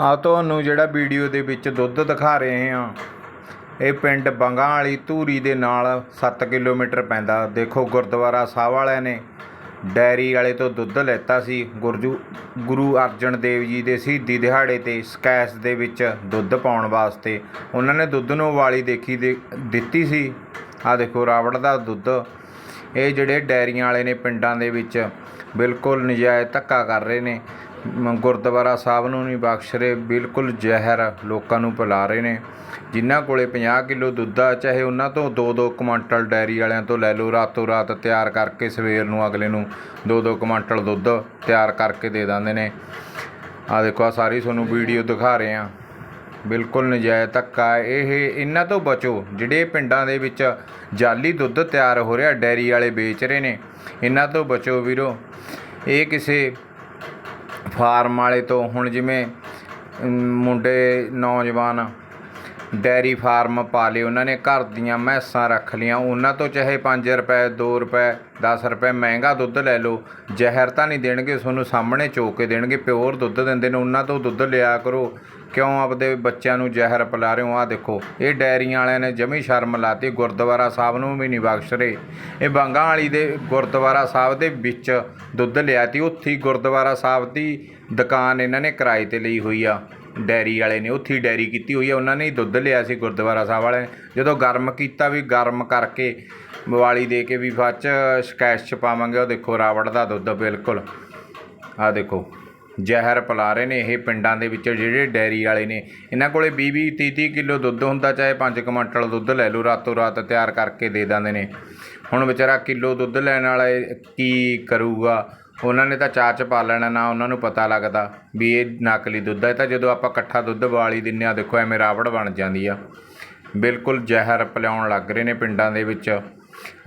ਆ ਤੁਹਾਨੂੰ ਜਿਹੜਾ ਵੀਡੀਓ ਦੇ ਵਿੱਚ ਦੁੱਧ ਦਿਖਾ ਰਹੇ ਹਾਂ, ਇਹ ਪਿੰਡ ਬੰਗਾ ਵਾਲੀ ਧੂਰੀ ਦੇ ਨਾਲ 7 ਕਿਲੋਮੀਟਰ ਪੈਂਦਾ। ਦੇਖੋ ਗੁਰਦੁਆਰਾ ਸਾਹਿਬ ਵਾਲਿਆਂ ਨੇ ਡੈਰੀ ਵਾਲੇ ਤੋਂ ਦੁੱਧ ਲੈਤਾ ਸੀ। ਗੁਰਜੂ, ਗੁਰੂ ਅਰਜਨ ਦੇਵ ਜੀ ਦੇ ਸ਼ਹੀਦੀ ਦਿਹਾੜੇ ਤੇ ਸਕੈਸ ਦੇ ਵਿੱਚ ਦੁੱਧ ਪਾਉਣ ਵਾਸਤੇ ਉਹਨਾਂ ਨੇ ਦੁੱਧ ਨੂੰ ਉਬਾਲੀ ਦੇਖੀ ਦੇ, ਦਿੱਤੀ ਸੀ। ਆ ਦੇਖੋ ਰਾਵੜ ਦਾ ਦੁੱਧ। ਇਹ ਜਿਹੜੇ ਡੈਰੀਆਂ ਵਾਲੇ ਨੇ ਪਿੰਡਾਂ ਦੇ ਵਿੱਚ ਬਿਲਕੁਲ ਨਜਾਇਜ਼ ਧੱਕਾ ਕਰ ਰਹੇ ਨੇ। ਗੁਰਦੁਆਰਾ ਸਾਹਿਬ ਨੂੰ ਨਹੀਂ ਬਖਸ਼ ਰਹੇ ਬਿਲਕੁਲ ਜ਼ਹਿਰ ਲੋਕਾਂ ਨੂੰ ਪਿਲਾ ਰਹੇ ਨੇ। ਜਿਨ੍ਹਾਂ ਕੋਲੇ 50 ਕਿਲੋ ਦੁੱਧ ਆ, ਚਾਹੇ ਉਹਨਾਂ ਤੋਂ 2-2 ਕੁਆਂਟਲ ਡੈਰੀ ਵਾਲਿਆਂ ਤੋਂ ਲੈ ਲਓ, ਰਾਤੋਂ ਰਾਤ ਤਿਆਰ ਕਰਕੇ ਸਵੇਰ ਨੂੰ ਅਗਲੇ ਨੂੰ 2-2 ਕੁਆਂਟਲ ਦੁੱਧ ਤਿਆਰ ਕਰਕੇ ਦੇ ਦਿੰਦੇ ਨੇ। ਆ ਦੇਖੋ, ਆ ਸਾਰੀ ਤੁਹਾਨੂੰ ਵੀਡੀਓ ਦਿਖਾ ਰਹੇ ਆ ਬਿਲਕੁਲ ਨਜਾਇਜ਼ ਧੱਕਾ ਇਹ ਇਹਨਾਂ ਤੋਂ ਬਚੋ, ਜਿਹੜੇ ਪਿੰਡਾਂ ਦੇ ਵਿੱਚ ਜਾਲੀ ਦੁੱਧ ਤਿਆਰ ਹੋ ਰਿਹਾ, ਡੈਰੀ ਵਾਲੇ ਵੇਚ ਰਹੇ ਨੇ। ਇਹਨਾਂ ਤੋਂ ਬਚੋ ਵੀਰੋ। ਇਹ ਕਿਸੇ ਫਾਰਮ ਵਾਲੇ ਤੋਂ ਹੁਣ ਜਿਵੇਂ ਮੁੰਡੇ ਨੌਜਵਾਨ ਡੈਰੀ ਫਾਰਮ ਪਾ ਲਏ, ਉਹਨਾਂ ਨੇ ਘਰ ਦੀਆਂ ਮੈਸਾਂ ਰੱਖ ਲਈਆਂ। ਉਹਨਾਂ ਤੋਂ ਚਾਹੇ 5 ਰੁਪਏ 2 ਰੁਪਏ 10 ਰੁਪਏ ਮਹਿੰਗਾ ਦੁੱਧ ਲੈ ਲਓ। ਜ਼ਹਿਰ ਤਾਂ ਨਹੀਂ ਦੇਣਗੇ, ਤੁਹਾਨੂੰ ਸਾਹਮਣੇ ਚੋ ਕੇ ਦੇਣਗੇ, ਪਿਓਰ ਦੁੱਧ ਦਿੰਦੇ ਨੇ, ਉਹਨਾਂ ਤੋਂ ਦੁੱਧ ਲਿਆ ਕਰੋ। ਕਿਉਂ ਆਪਦੇ ਬੱਚਿਆਂ ਨੂੰ ਜ਼ਹਿਰ ਪਿਲਾ ਰਹੇ ਹੋ? ਆ ਦੇਖੋ, ਇਹ ਡੈਰੀਆਂ ਵਾਲਿਆਂ ਨੇ ਜਮੀ ਸ਼ਰਮ ਲਾਤੀ, ਗੁਰਦੁਆਰਾ ਸਾਹਿਬ ਨੂੰ ਵੀ ਨਹੀਂ ਬਖਸ਼ ਰਹੇ। ਇਹ ਬੰਗਾ ਵਾਲੀ ਦੇ ਗੁਰਦੁਆਰਾ ਸਾਹਿਬ ਦੇ ਵਿੱਚ ਦੁੱਧ ਲਿਆ ਤੀ, ਉੱਥੇ ਗੁਰਦੁਆਰਾ ਸਾਹਿਬ ਦੀ ਦੁਕਾਨ ਇਹਨਾਂ ਨੇ ਕਿਰਾਏ ਤੇ ਲਈ ਹੋਈ ਆ। ਡੈਰੀ ਵਾਲੇ ਨੇ, ਉੱਥੇ ਹੀ ਡੈਰੀ ਕੀਤੀ ਹੋਈ ਹੈ। ਉਹਨਾਂ ਨੇ ਹੀ ਦੁੱਧ ਲਿਆ ਸੀ ਗੁਰਦੁਆਰਾ ਸਾਹਿਬ ਵਾਲੇ ਨੇ। ਜਦੋਂ ਗਰਮ ਕੀਤਾ ਵੀ, ਗਰਮ ਕਰਕੇ ਬਵਾਲੀ ਦੇ ਕੇ ਵੀ ਬਾਅਦ ਚ ਸ਼ਿਕਾਇਤ ਚ ਪਾਵਾਂਗੇ, ਉਹ ਦੇਖੋ ਰਾਵੜ ਦਾ ਦੁੱਧ ਬਿਲਕੁਲ। ਆਹ ਦੇਖੋ, ਜ਼ਹਿਰ ਪਿਲਾ ਰਹੇ ਨੇ ਇਹ ਪਿੰਡਾਂ ਦੇ ਵਿੱਚ ਜਿਹੜੇ ਡੈਰੀ ਵਾਲੇ ਨੇ। ਇਹਨਾਂ ਕੋਲੇ 20 20 30 30 ਕਿਲੋ ਦੁੱਧ ਹੁੰਦਾ, ਚਾਹੇ 5 ਕੁਆਂਟਲ ਦੁੱਧ ਲੈ ਲਓ, ਰਾਤੋਂ ਰਾਤ ਤਿਆਰ ਕਰਕੇ ਦੇ ਦਿੰਦੇ ਨੇ। ਹੁਣ ਵਿਚਾਰਾ ਕਿਲੋ ਦੁੱਧ ਲੈਣ ਵਾਲਾ ਇਹ ਕੀ ਕਰੂਗਾ? ਉਹਨਾਂ ਨੇ ਤਾਂ ਚਾਹ ਚ ਪਾ ਲੈਣਾ, ਨਾ ਉਹਨਾਂ ਨੂੰ ਪਤਾ ਲੱਗਦਾ ਵੀ ਇਹ ਨਕਲੀ ਦੁੱਧ ਹੈ ਤਾਂ ਜਦੋਂ ਆਪਾਂ ਇਕੱਠਾ ਦੁੱਧ ਵਾਲੀ ਦਿੰਨੇ ਆ ਦੇਖੋ ਐਵੇਂ ਰਾਵੜ ਬਣ ਜਾਂਦੀ ਆ। ਬਿਲਕੁਲ ਜ਼ਹਿਰ ਪਿਲਾਉਣ ਲੱਗ ਰਹੇ ਨੇ ਪਿੰਡਾਂ ਦੇ ਵਿੱਚ।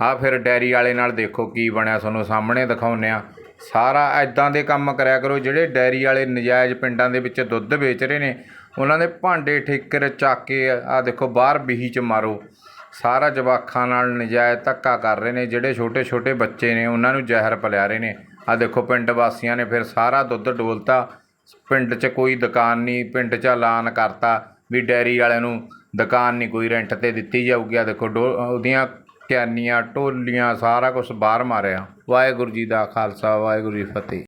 ਆ ਫਿਰ ਡੈਰੀ ਵਾਲੇ ਨਾਲ ਦੇਖੋ ਕੀ ਬਣਿਆ, ਤੁਹਾਨੂੰ ਸਾਹਮਣੇ ਦਿਖਾਉਂਦੇ ਆ ਸਾਰਾ ਐਦਾਂ ਦੇ ਕੰਮ ਕਰਿਆ ਕਰੋ, ਜਿਹੜੇ ਡੈਰੀ ਵਾਲੇ ਨਜਾਇਜ਼ ਪਿੰਡਾਂ ਦੇ ਵਿੱਚ ਦੁੱਧ ਵੇਚ ਰਹੇ ਨੇ, ਉਹਨਾਂ ਦੇ ਭਾਂਡੇ ਠੇਕਰ ਚੱਕ ਕੇ ਆ ਦੇਖੋ ਬਾਹਰ ਬੀਹੀ ਚ ਮਾਰੋ। ਸਾਰਾ ਜਵਾਖਾਂ ਨਾਲ ਨਜਾਇਜ਼ ਧੱਕਾ ਕਰ ਰਹੇ ਨੇ, ਜਿਹੜੇ ਛੋਟੇ ਛੋਟੇ ਬੱਚੇ ਨੇ, ਉਹਨਾਂ ਨੂੰ ਜ਼ਹਿਰ ਪਿਲਾ ਰਹੇ ਨੇ। ਆ ਦੇਖੋ ਪਿੰਡ ਵਾਸੀਆਂ ਨੇ ਫਿਰ ਸਾਰਾ ਦੁੱਧ ਡੋਲਤਾ। ਪਿੰਡ 'ਚ ਕੋਈ ਦੁਕਾਨ ਨਹੀਂ, ਪਿੰਡ 'ਚ ਐਲਾਨ ਕਰਤਾ ਵੀ ਡੈਰੀ ਵਾਲਿਆਂ ਨੂੰ ਦੁਕਾਨ ਨਹੀਂ, ਕੋਈ ਰੈਂਟ ਤੇ ਦਿੱਤੀ ਜਾਊਗੀ। ਆ ਦੇਖੋ ਡੋ, ਉਹਦੀਆਂ ਕਿਆਨੀਆਂ ਢੋਲੀਆਂ ਸਾਰਾ ਕੁਝ ਬਾਹਰ ਮਾਰਿਆ। ਵਾਹਿਗੁਰੂ ਜੀ ਦਾ ਖਾਲਸਾ, ਵਾਹਿਗੁਰੂ ਜੀ ਫਤਿਹ।